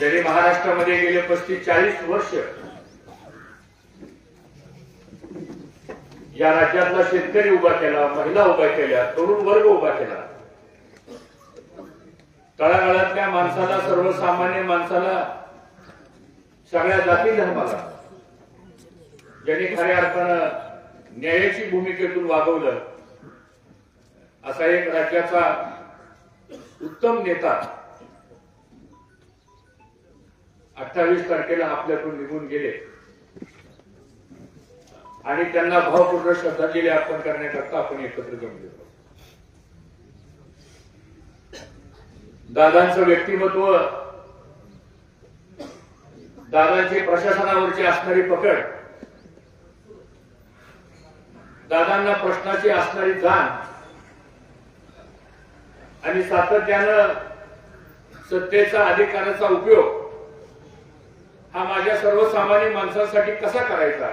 ज्यांनी महाराष्ट्रामध्ये गेले पस्तीस चाळीस वर्ष या राज्यातला शेतकरी उभा केला महिला उभा केल्या तरुण वर्ग उभा केला. तळागाळातल्या माणसाला सर्वसामान्य माणसाला सगळ्या जाती धर्माला ज्यांनी खऱ्या अर्थानं न्यायाची भूमिकेतून वागवलं असा एक राज्याचा उत्तम नेता अठ्ठावीस तारखेला आपल्यातून निघून गेले. आणि त्यांना भावपूर्ण श्रद्धांजली अर्पण करण्याकरता आपण एकत्र जमलो दादांचं व्यक्तिमत्व दादांची प्रशासनावरची असणारी पकड दादांना प्रश्नाची असणारी जाण आणि सातत्यानं सत्तेचा अधिकाराचा उपयोग हा माझ्या सर्वसामान्य माणसांसाठी कसा करायचा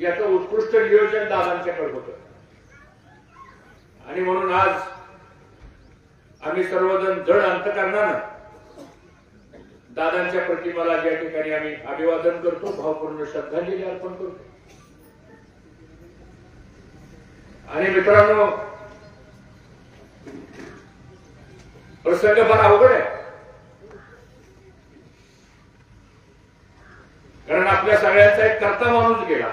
याचं उत्कृष्ट नियोजन दादांच्याकडे होत. आणि म्हणून आज आम्ही सर्वजण जड अंतकरणानं दादांच्या प्रतिमाला ज्या ठिकाणी आम्ही अभिवादन करतो भावपूर्ण श्रद्धांजली अर्पण करतो. आणि मित्रांनो प्रसंग फार अवघड आहे. कारण आपल्या सगळ्यांचा एक कर्ता माणूस गेला.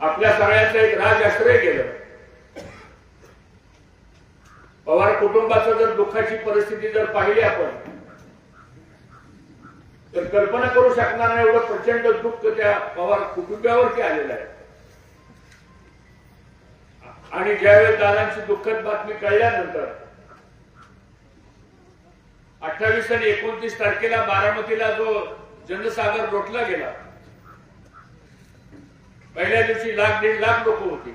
आपल्या सगळ्यांचं एक राजाश्रय गेलं. पवार कुटुंबाचं जर दुःखाची परिस्थिती जर पाहिली आपण तर कल्पना करू शकणार नाही एवढं प्रचंड दुःख त्या पवार कुटुंबावरती आलेलं आहे. आणि ज्यावेळेस दादांची दुःखद बातमी कळल्यानंतर अठ्ठावीस आणि एकोणतीस तारखेला बारामतीला जो जनसागर रोटला गेला. पहिल्या दिवशी लाख दीड लाख लोक होती.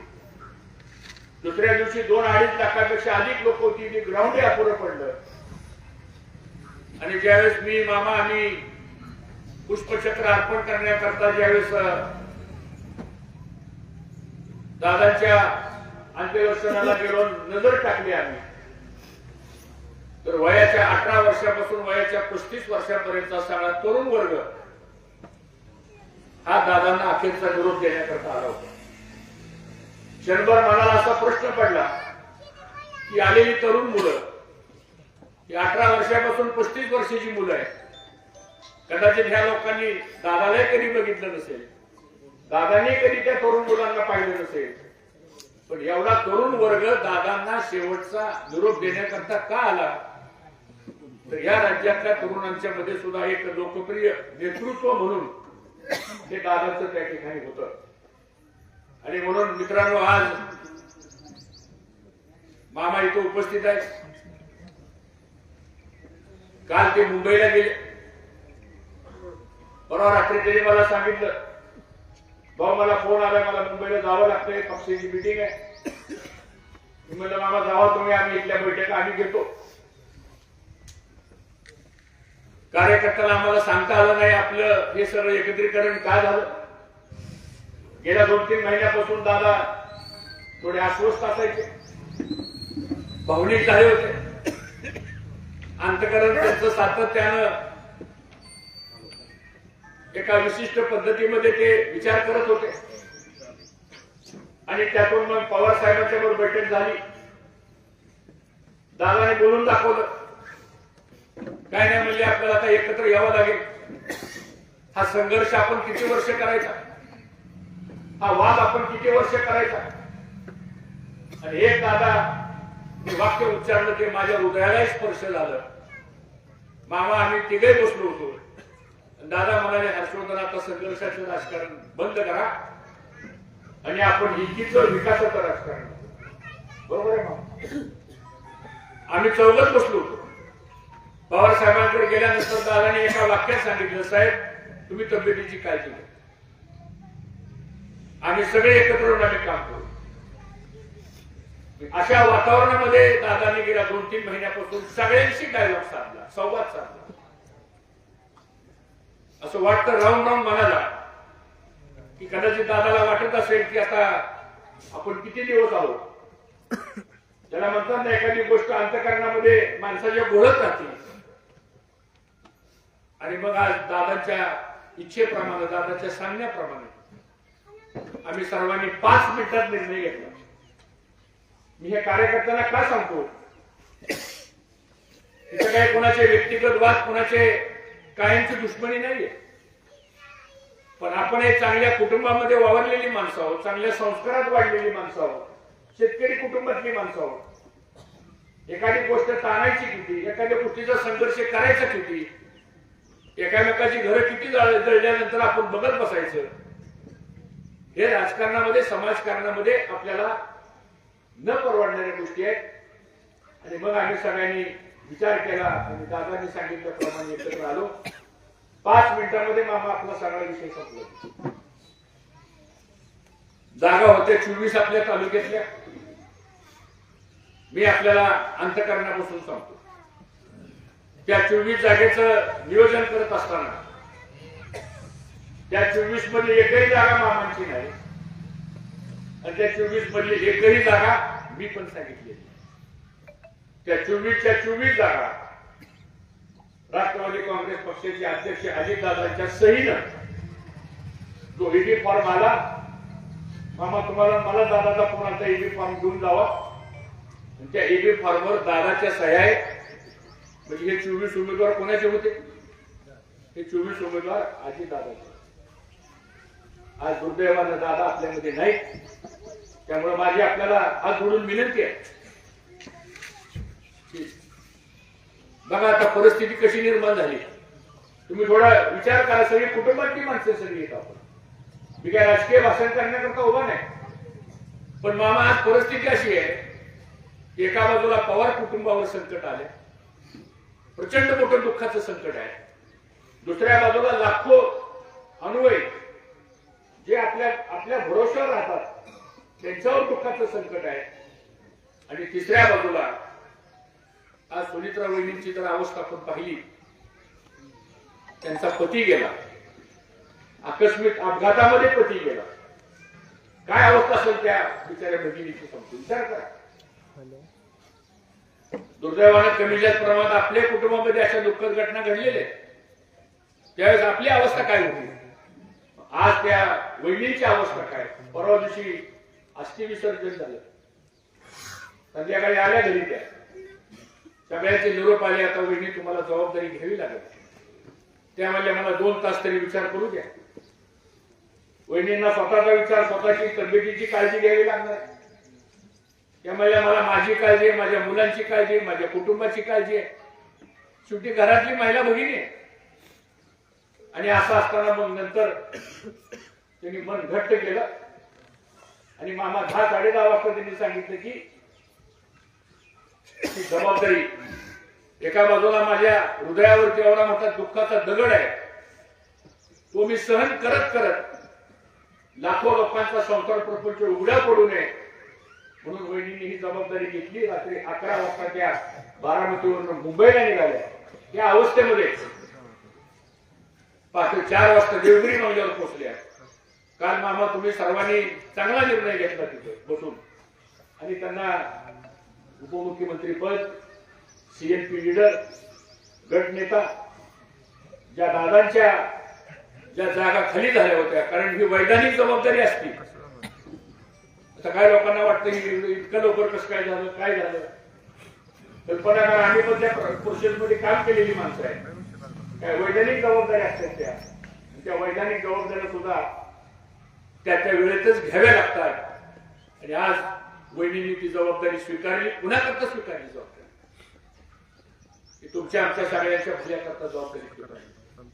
दुसऱ्या दिवशी दोन अडीच लाखापेक्षा अधिक लोक होती. ती ग्राउंड अपुरं पडलं. आणि ज्यावेळेस मी मामा आम्ही पुष्पचक्र अर्पण करण्याकरता ज्यावेळेस दादांच्या अंत्यदर्शनाला गेलो नजर टाकली आम्ही. तर वयाच्या अठरा वर्षापासून वयाच्या पस्तीस वर्षापर्यंतचा सगळा तरुण वर्ग हा दादांना अखेरचा निरोप देण्याकरता आला होता. क्षणभर मनाला असा प्रश्न पडला की आलेली तरुण मुलं ही अठरा वर्षापासून पस्तीस वर्षाची मुलं आहेत. कदाचित ह्या लोकांनी दादालाही कधी बघितलं नसेल दादांनी कधी त्या तरुण मुलांना पाहिलं नसेल. पण एवढा तरुण वर्ग दादांना शेवटचा निरोप देण्याकरता का आला? तर या राज्यातल्या तरुणांच्या मध्ये सुद्धा एक लोकप्रिय नेतृत्व म्हणून हे दादाचं त्या ठिकाणी होतं. आणि म्हणून मित्रांनो आज मामा इथं उपस्थित आहे काल ते मुंबईला गेले. परवा रात्री त्यांनी मला सांगितलं भाऊ मला फोन आला मला मुंबईला जावं लागतंय पक्षाची मिटिंग आहे. म्हणलं मामा जावा तुम्ही आम्ही इथल्या बैठका आम्ही घेतो. कार्यकर्त्याला आम्हाला सांगता आलं नाही आपलं हे सगळं एकत्रीकरण काय झालं? गेल्या दोन तीन महिन्यापासून दादा थोडे अस्वस्थ असायचे. भावनिक झाले होते. अंतकरण त्यांचं सातत्यानं एका विशिष्ट पद्धतीमध्ये ते विचार करत होते. आणि त्यातून मग पवार साहेबांच्या बरोबर बैठक झाली. दादाने बोलून दाखवलं. काय नाही म्हणजे आपल्याला आता एकत्र यावं लागेल. हा संघर्ष आपण किती वर्ष करायचा? हा वाद आपण किती वर्ष करायचा? आणि हे दादा मी वाक्य उच्चारलं ते माझ्या हृदयालाही स्पर्श झालं. मामा आम्ही तिघे बसलो होतो. दादा म्हणाले हर्षवर्धन आता संघर्षाचं राजकारण बंद करा. आणि आपण हिंदीचं विकासाचं राजकारण बरोबर आहे मामा? आम्ही चौघच बसलो होतो. पवार साहेबांकडे गेल्यानंतर दादाने एका वाक्यात सांगितलं साहेब तुम्ही तब्येतीची काळजी घ्या. आम्ही सगळे एकत्र येऊन आम्ही काम करू. अशा वातावरणामध्ये दादाने गेल्या दोन तीन महिन्यापासून सगळ्यांशी डायलॉग साधला संवाद साधला. असं वाटतं राहून राहून मनाला की कदाचित दादाला वाटत असेल की आता आपण किती दिवस आहोत? त्याला म्हणतात ना एखादी गोष्ट अंतकरणामध्ये माणसाच्या घोळत राहते. आणि मग आज दादाच्या इच्छेप्रमाणे दादाच्या सांगण्याप्रमाणे आम्ही सर्वांनी पाच मिनिटात निर्णय घेतला. मी हे कार्यकर्त्यांना का सांगतो? तिथे काही कोणाचे व्यक्तिगत वाद कोणाचे कायमची दुश्मनी नाहीये. पण आपण हे चांगल्या कुटुंबामध्ये वावरलेली माणसं आहोत चांगल्या संस्कारात वाढलेली माणसं आहोत शेतकरी कुटुंबातली माणसं आहोत. एखादी गोष्ट ताणायची किती एखाद्या गोष्टीचा संघर्ष करायचा किती एकामेकाची घरं किती जळल्यानंतर आपण बघत बसायचं. हे राजकारणामध्ये समाजकारणामध्ये आपल्याला न परवडणाऱ्या गोष्टी आहेत. आणि मग आम्ही सगळ्यांनी विचार केला आणि दादांनी सांगितल्याप्रमाणे एकत्र आलो. पाच मिनिटांमध्ये मामा आपला सगळा विषय संपला. जागा होत्या चोवीस आपल्या तालुक्यातल्या. मी आपल्याला अंतकरणापासून सांगतो. त्या चोवीस जागेचं नियोजन करत असताना त्या चोवीसमध्ये एकही जागा मामांची नाही. आणि त्या चोवीस मधली एकही जागा मी पण सांगितलेली त्या चोवीसच्या चोवीस जागा राष्ट्रवादी काँग्रेस पक्षाचे अध्यक्ष अजितदादांच्या सहीनं जो ईडी फॉर्म आला मामा तुम्हाला मला दादाचा फोन आता ईडी फॉर्म घेऊन जावा त्या ईडी फॉर्मवर दादाच्या सह्या आहेत. म्हणजे हे चोवीस उमेदवार कोणाचे होते? हे चोवीस उमेदवार अजितदादाचे आज दुर्दैवानं दादा आपल्यामध्ये नाही त्यामुळे माझी आपल्याला हात जोडून विनंती आहे बघा आता परिस्थिती कशी निर्माण झाली. तुम्ही थोडा विचार करा सगळी कुटुंबातली माणसं सगळी येत आपण. मी काय राजकीय भाषण करण्याकरता उभा नाही. पण मामा आज परिस्थिती अशी आहे एका बाजूला पवार कुटुंबावर संकट आले प्रचंड मोठं दुःखाचं संकट आहे. दुसऱ्या बाजूला लाखो अनुवय जे आपल्या आपल्या भरोशावर राहतात त्यांच्यावर दुःखाचं संकट आहे. आणि तिसऱ्या बाजूला आज सुनित्रा वहिनींची जर अवस्था आपण पाहिली. त्यांचा पती गेला. आकस्मिक अपघातामध्ये पती गेला. काय अवस्था असेल त्या बिचाऱ्या भगिनीची समजून? विचार करा. दुर्दैवानं कमी प्रमाणात आपल्या कुटुंबामध्ये अशा दुःखद घटना घडलेल्या त्यावेळेस आपली अवस्था काय होती? आज त्या वहिनीची अवस्था काय? परवा दिवशी अस्थि विसर्जन झालं. संध्याकाळी आल्या घरी त्या. सगळ्यांचे निरोप आले आता वहिनी तुम्हाला जबाबदारी घ्यावी लागेल. त्या मला दोन तास तरी विचार करू द्या. वहिनींना स्वतःचा विचार स्वतःची तब्येतीची काळजी घ्यावी लागणार. त्या मला माझी काळजी आहे माझ्या मुलांची काळजी आहे माझ्या कुटुंबाची काळजी आहे. शेवटी घरातली महिला भगिनी आहे. आणि असं असताना मग नंतर त्यांनी मन घट्ट केलं. आणि मामा दहा साडे दहा वाजता त्यांनी सांगितलं की जबाबदारी एका बाजूला माझ्या हृदयावरती एवढा मोठा दुःखाचा दगड आहे. तो मी सहन करत करत लाखो लोकांचा संसार प्रपंच उघड्या पडू नये. म्हणून वहिनीने ही जबाबदारी घेतली. रात्री अकरा वाजता त्या बारामतीवरून मुंबईला निघाल्या. या अवस्थेमध्ये पाच चार वाजता देवगिरी मंगल्यावर पोहोचल्या. काल मामा तुम्ही सर्वांनी चांगला निर्णय घेतला तिथे बसून. आणि त्यांना उपमुख्यमंत्री पद सीएनपी लीडर गटनेता ज्या दादांच्या ज्या जागा खाली झाल्या होत्या कारण ही वैधानिक जबाबदारी असती. आता काय लोकांना वाटतं की इतकं लवकर कसं काय झालं काय झालं? कल्पना करा आम्ही पण त्या प्रोसेसमध्ये काम केलेली माणसं आहे काय वैधानिक जबाबदारी असतात त्या. त्या वैधानिक जबाबदाऱ्या सुद्धा त्या त्या वेळेतच घ्याव्या लागतात. आणि आज वहिनींनी ती जबाबदारी स्वीकारली कुणाकरता स्वीकारली जबाबदारी? तुमच्या आमच्या सगळ्यांच्या भल्याकरता जबाबदारी स्वीकारली.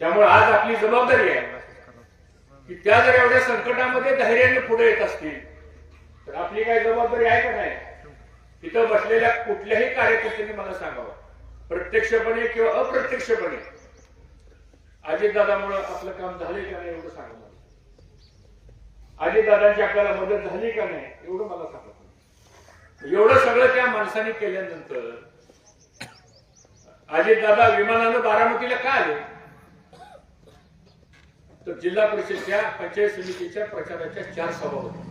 त्यामुळे आज आपली जबाबदारी आहे. की त्या जर एवढ्या संकटामध्ये धैर्याने पुढे येत असतील तर आपली काही जबाबदारी आहे का नाही? तिथं बसलेल्या कुठल्याही कार्यकर्त्यांनी मला सांगावं. प्रत्यक्षपणे किंवा अप्रत्यक्षपणे. अजितदादामुळे आपलं काम झालंय का नाही एवढं सांगा अजितदादांची आपल्याला मदत झाली का नाही एवढं मला सांगत एवढं सगळं त्या माणसाने केल्यानंतर अजितदादा विमानानं बारामतीला का आले? तर जिल्हा परिषदच्या पंचायत समितीच्या प्रचाराच्या चार सभा होत्या.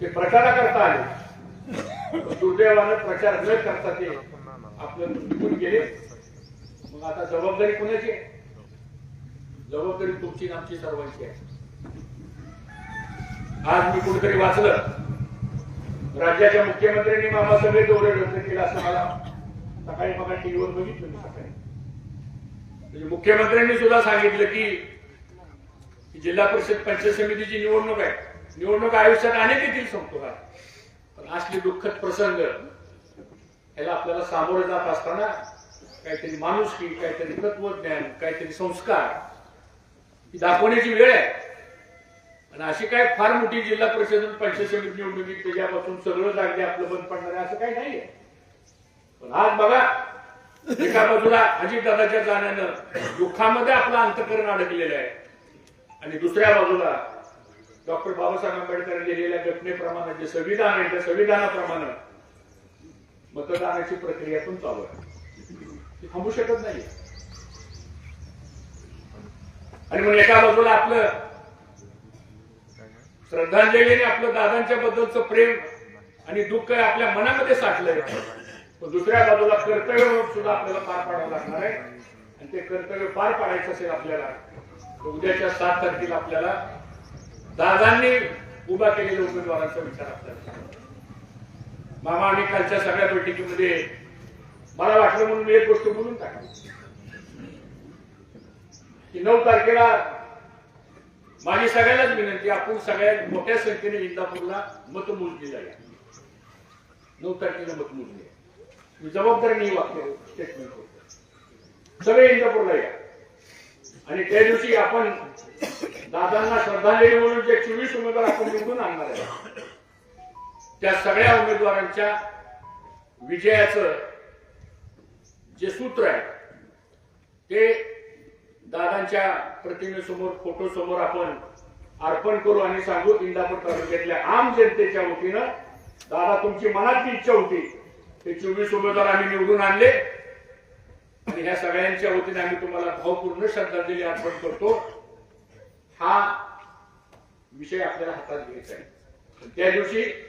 ते प्रचाराकरता आले. दुर्दैवानं प्रचार न करता ते आपलं निघून गेले. मग आता जबाबदारी कुणाची आहे? जबाबदारी तुमची आमची सर्वांची आहे. आज मी कुठेतरी वाचलं. राज्याच्या मुख्यमंत्र्यांनी मामा सगळे दौरे रद्द केला असं मला सकाळी बघा टीव्हीवर बघितलं मी सकाळी. म्हणजे मुख्यमंत्र्यांनी सुद्धा सांगितलं की जिल्हा परिषद पंचायत समितीची निवडणूक आहे. निवडणूक आयुष्यात अनेक येतील संपतो का पण असले दुःखद प्रसंग याला आपल्याला सामोरे जात असताना काहीतरी माणुसकी काहीतरी तत्वज्ञान काहीतरी संस्कार ही दाखवण्याची वेळ आहे. आणि अशी काय फार मोठी जिल्हा परिषद आणि पंचायत समिती निवडणुकीत त्याच्यापासून सगळं लागले आपलं बंद पडणार आहे असं काही नाही पण आज बघा एका बाजूला अजितदादाच्या जाण्यानं दुःखामध्ये आपलं अंतकरण अडकलेलं आहे. आणि दुसऱ्या बाजूला डॉक्टर बाबासाहेब आंबेडकर लिहिलेल्या घटनेप्रमाणे जे संविधान आहे त्या संविधानाप्रमाणे मतदानाची प्रक्रिया पण चालू आहे. थांबू शकत नाही. आणि मग एका बाजूला आपलं श्रद्धांजलीने आपलं दादांच्या बद्दलचं प्रेम आणि दुःख आपल्या मनामध्ये साठलंय. दुसऱ्या बाजूला कर्तव्य सुद्धा आपल्याला पार पाडावं लागणार आहे. आणि ते कर्तव्य पार पाडायचं असेल आपल्याला उद्याच्या सात तारखेला आपल्याला दादांनी उभा केलेल्या उमेदवारांचा विचार आपल्याला मामा आणि कालच्या सगळ्या बैठकीमध्ये मला वाटलं म्हणून मी एक गोष्ट बोलून टाकली. की नऊ तारखेला माझी सगळ्यालाच विनंती आपण सगळ्यात मोठ्या संख्येने इंदापूरला मतमोजणी जाईल. नऊ तारखेला मतमोजणी. जबाबदारीने ही स्टेटमेंट सगळे इंदापूरला या. आणि त्या दिवशी आपण दादांना श्रद्धांजली म्हणून जे चोवीस उमेदवार आपण निवडून आणणार आहे त्या सगळ्या उमेदवारांच्या विजयाचं जे सूत्र आहे ते दादांच्या प्रतिमेसमोर फोटो समोर आपण अर्पण करू आणि सांगू इंदापूर तालुक्यातल्या आम जनतेच्या वतीनं दादा तुमची मनातली इच्छा होती. हे चोवीस उमेदवार आम्ही निवडून आणले. आणि ह्या सगळ्यांच्या वतीने आम्ही तुम्हाला भावपूर्ण श्रद्धांजली अर्पण करतो. हा विषय आपल्याला हातात घ्यायचा आहे. त्या दिवशी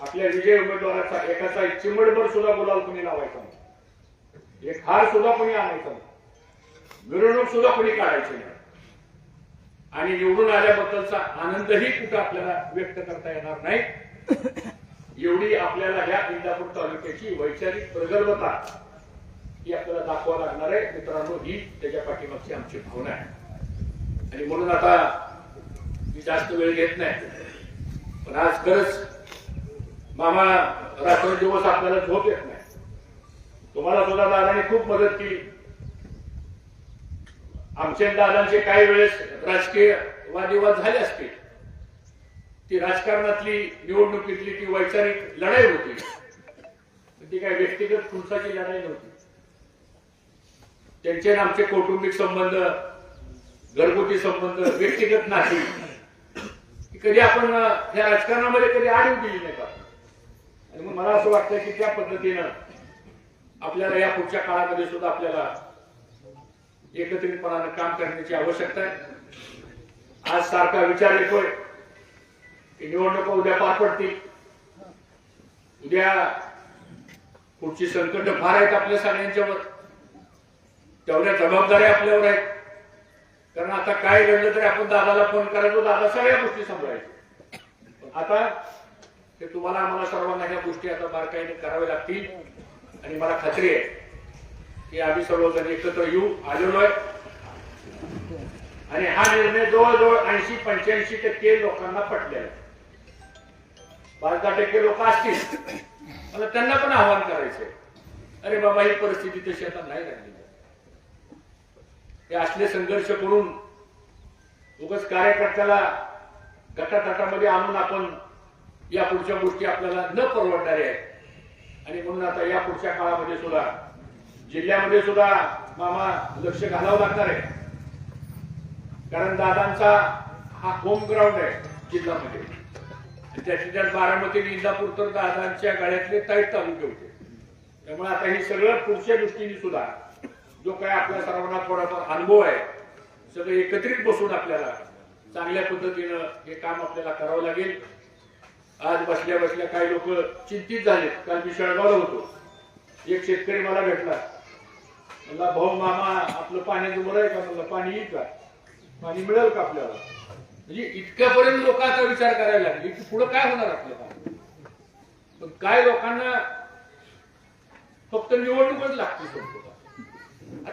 आपल्या विजय उमेदवाराचा एकाचा एक चिमडभर सुद्धा गुलाल कुणी लावायचा नाही. एक हार सुद्धा कोणी आणायचा नाही. मिरवणूक सुद्धा कोणी काढायची नाही. आणि निवडून आल्याबद्दलचा आनंदही कुठं आपल्याला व्यक्त करता येणार नाही. एवढी आपल्याला ह्या इंदापूर तालुक्याची वैचारिक प्रगल्भता ही आपल्याला दाखवावं लागणार आहे. मित्रांनो ही त्याच्या पाठीमागची आमची भावना आहे. आणि म्हणून आता मी जास्त वेळ घेत नाही. पण आज खरंच मामा रात्रदिवस आपल्याला झोप येत नाही. तुम्हाला सुद्धा दादाने खूप मदत केली. आमच्या दादांचे काही वेळेस राजकीय वादिवाद झाले असतील. ती राजकारणातली निवडणुकीतली ती वैचारिक लढाई होती. ती काय व्यक्तिगत खुलसाची लढाई नव्हती. त्यांचे आमचे कौटुंबिक संबंध घरगुती संबंध व्यक्तिगत नाती कधी आपण या राजकारणामध्ये कधी आडीव दिली नाही का? आणि मग मला असं वाटतं की त्या पद्धतीनं आपल्याला या पुढच्या काळामध्ये सुद्धा आपल्याला एकत्रितपणानं काम करण्याची आवश्यकता आहे. आज सारखा विचार येतोय. निवडणुका उद्या पार पडतील. उद्या पुढची संकट फार आहेत आपल्या सगळ्यांच्यावर. तेवढ्या जबाबदाऱ्या आपल्यावर आहेत. कारण आता काय घडलं तरी आपण दादाला फोन करायचो. दादा सगळ्या गोष्टी सांभाळायच्या. आता ते तुम्हाला आम्हाला सर्वांना ह्या गोष्टी आता बारकाईने कराव्या लागतील. आणि मला खात्री आहे की आम्ही सर्वजण एकत्र येऊ आलेलो आहे. आणि हा निर्णय जवळजवळ ऐंशी पंच्याऐंशी टक्के लोकांना पटलेला आहे. पाच दहा टक्के लोक असतील. मला त्यांना पण आव्हान करायचंय. अरे बाबा ही परिस्थिती तशी आता नाही राहिली. हे असले संघर्ष करून उगाच कार्यकर्त्याला गटातटामध्ये आणून आपण या पुढच्या गोष्टी आपल्याला न परवडणाऱ्या आहेत. आणि म्हणून आता या पुढच्या काळामध्ये सुद्धा जिल्ह्यामध्ये सुद्धा मामा लक्ष घालावं लागणार आहे. कारण दादांचा हा होम ग्राउंड आहे जिल्ह्यामध्ये. त्याच्या त्यात बारामतीने इंदापूर तर दादांच्या गाड्यातले ताईट तालुके होते त्यामुळे आता हे सगळं पुढच्या दृष्टीने सुद्धा जो काय आपल्या सर्वांना थोडाफार अनुभव आहे सगळं एकत्रित बसून आपल्याला चांगल्या पद्धतीनं हे काम आपल्याला करावं लागेल. आज बसल्या बसल्या काही लोक चिंतित झाले काल मी शेळगावला होतो. एक शेतकरी मला भेटला. म्हणला भाऊ मामा आपलं पाण्याचं बरं आहे का? म्हणलं पाणी येईल का? पाणी मिळेल का आपल्याला? म्हणजे इतक्यापर्यंत लोकांचा विचार करायला लागले. की पुढे काय होणार आपल्याला पण काय लोकांना फक्त निवडणूकच लागते संपतो.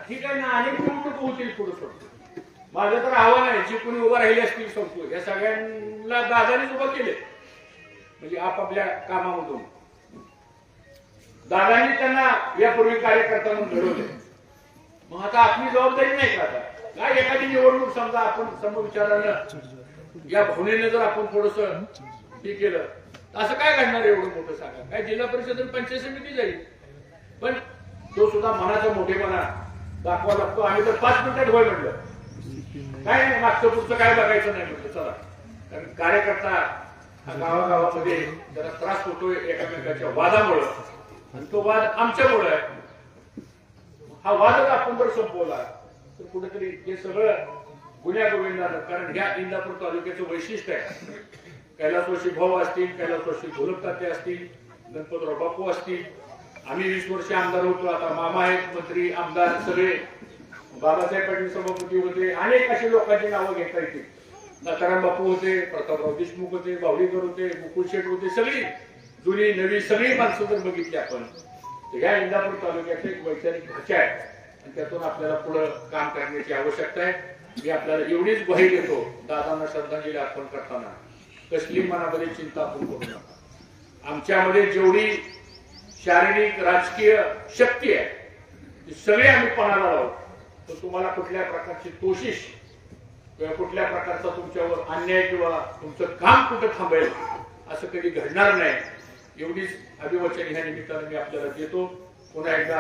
ठीक आहे ना अनेक निवडणूक होतील पुढे संपतो. माझं तर आव्हान आहे जे कोणी उभं राहिले असतील संपतो. या सगळ्यांना दादानेच उभं केले म्हणजे आपापल्या कामामधून. दादांनी त्यांना यापूर्वी कार्यकर्ता म्हणून घडवले मग आता आपली जबाबदारी नाही का आता? काय एखादी निवडणूक समजा आपण समविचारानं या भावनेने जर आपण थोडस हे केलं तर असं काय घडणार एवढं मोठं सांगा? काय जिल्हा परिषद आणि पंचायत समिती जाईल. पण तो सुद्धा मनाचा मोठेपणा दाखवा लागतो. आम्ही तर पाच मिनिटात होय म्हटलं. काय मागचं पुढचं काय बघायचं नाही म्हटलं. चला. कारण कार्यकर्ता हा गावागावामध्ये जरा त्रास होतोय एकामेकाच्या वादामुळं. आणि तो वाद आमच्यामुळं आहे. हा वादच आपण जर संपवला तर कुठेतरी हे सगळं गुन्ह्या गोविंदानं कारण ह्या इंदापूर तालुक्याचं वैशिष्ट्य आहे. कैलासवर्षी भाऊ असतील कैलासवर्षी ढोलक ताते असतील गणपतराव बापू असतील. आम्ही वीस वर्ष आमदार होतो आता मामा आहेत मंत्री आमदार सगळे. बाबासाहेब पाटील सभापती होते अनेक अशी लोकांची नावं घेता येतील. नाताराम बापू होते प्रतापराव देशमुख होते बावळीकर होते मुकुल शेठ होते सगळी जुनी नवी सगळी माणसं जर बघितली आपण तर ह्या इंदापूर तालुक्याचं एक वैचारिक भाषा आहे. आणि त्यातून आपल्याला पुढं काम करण्याची आवश्यकता आहे. मी आपल्याला एवढीच ग्वाही देतो दादांना श्रद्धांजली अर्पण करताना. कसली मनामध्ये चिंता आपण करू नका. आमच्यामध्ये जेवढी शारीरिक राजकीय शक्ती आहे ती सगळे आम्ही पणाला लावू तर तुम्हाला कुठल्या प्रकारची कोशिश किंवा कुठल्या प्रकारचा तुमच्यावर अन्याय किंवा तुमचं काम कुठं थांबेल असं कधी घडणार नाही. एवढीच अभिवचन ह्या निमित्तानं मी आपल्याला देतो. पुन्हा एकदा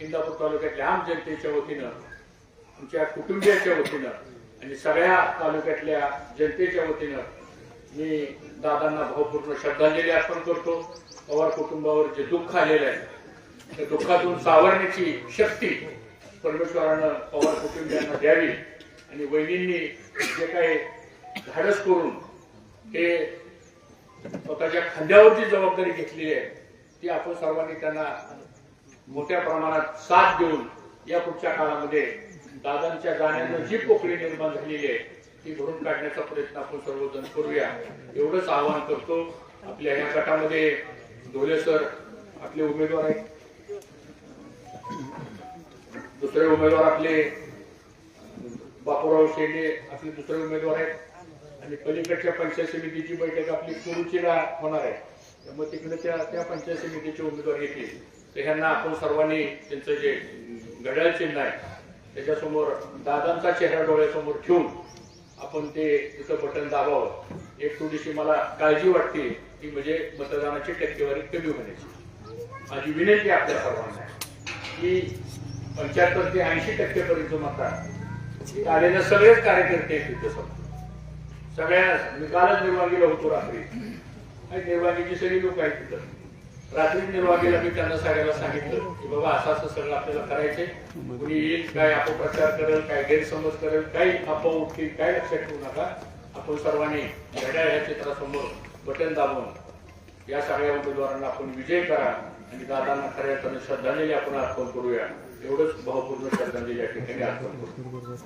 इंदापूर तालुक्यातल्या आम जनतेच्या वतीनं आमच्या कुटुंबियाच्या वतीनं आणि सगळ्या तालुक्यातल्या जनतेच्या वतीनं मी दादांना भावपूर्ण श्रद्धांजली अर्पण करतो. पवार कुटुंबावर जे दुःख आलेलं आहे त्या दुःखातून सावरण्याची शक्ती परमेश्वरानं पवार कुटुंबियांना द्यावी. आणि वहिनींनी जे काही धाडस करून हे स्वतःच्या खांद्यावरची जबाबदारी घेतली आहे ती आपण सर्वांनी त्यांना मोठ्या प्रमाणात साथ देऊन या पुढच्या काळामध्ये दादांच्या गाण्यानं जी पोकळी निर्माण झालेली आहे ती भरून काढण्याचा प्रयत्न आपण सर्वजण करूया. एवढंच आवाहन करतो. आपल्या या गटामध्ये ढोले सर आपले उमेदवार आहेत. दुसरे उमेदवार आपले बापूराव शेंडे आपले दुसरे उमेदवार आहेत. आणि पलीकडच्या पंचायत समितीची बैठक आपली कुरुचीला होणार आहे. त्यामुळे तिकडे त्या त्या पंचायत समितीचे उमेदवार येतील. तर ह्यांना आपण सर्वांनी त्यांचं जे घड्याळ चिन्ह आहे त्याच्यासमोर दादांचा चेहरा डोळ्यासमोर ठेवून आपण ते तिथं बटन दाबावं. एक थोडीशी मला काळजी वाटते ती म्हणजे मतदानाची टक्केवारी कमी होण्याची. माझी विनंती आपल्या सर्वांना आहे की पंच्याहत्तर ते ऐंशी टक्केपर्यंत मतदान. आलेले सगळेच कार्यकर्ते आहेत तिथं समोर सगळ्या मी कालच निर्वागीला होतो रात्री. आणि सगळी लोक आहेत तिथं रात्री निर्वागीला मी त्यांना सगळ्याला सांगितलं की बाबा असा असं सगळं आपल्याला करायचंय. कुणी येईल काय अपप्रचार करेल काय गैरसमज करेल काही अफवा उठतील काय लक्षात ठेवू नका. आपण सर्वांनी घड्याळ या चित्रासमोर बटन दाबून या सगळ्या उमेदवारांना आपण विजय करा आणि दादांना खऱ्या अर्थाने श्रद्धांजली आपण अर्पण करूया. एवढंच भावपूर्ण श्रद्धांजली या ठिकाणी अर्पण करू.